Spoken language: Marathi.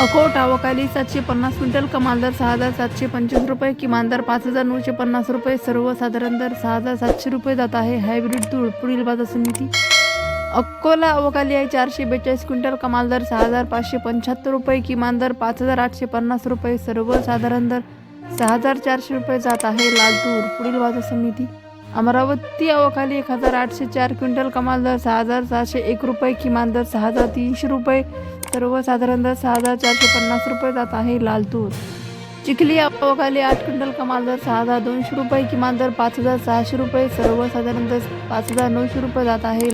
अकोट आवकाली सातशे पन्नास क्विंटल कमाल दर सहा हजार सातशे पंचवीस रुपये किमान दर पाच हजार नऊशे पन्नास रुपये सर्वसाधारण दर सहा हजार सातशे रुपये जात आहे. हायब्रिड तूळ पुढील बाजार समिती. अकोला अवकाली आहे चारशे बेचाळीस क्विंटल कमाल दर सहा हजार पाचशे पंच्याहत्तर रुपये किमान दर पाच हजार आठशे पन्नास रुपये सर्वसाधारण दर सहा हजार चारशे रुपये जात आहे. लाल तूर पुढील बाजार समिती. अमरावती अवकाली एक हजार आठशे चार क्विंटल कमाल दर सहा हजार सहाशे एक रुपये किमान दर सहा हजार तीनशे रुपये सर्वसाधारण दर सहा हजार चारशे पन्नास रुपये जात आहे लाल तूर चिखली अवकाली आठ क्विंटल कमाल दर सहा हजार दोनशे रुपये किमान दर पाच हजार सहाशे रुपये सर्वसाधारण दर पाच हजार नऊशे रुपये जात आहे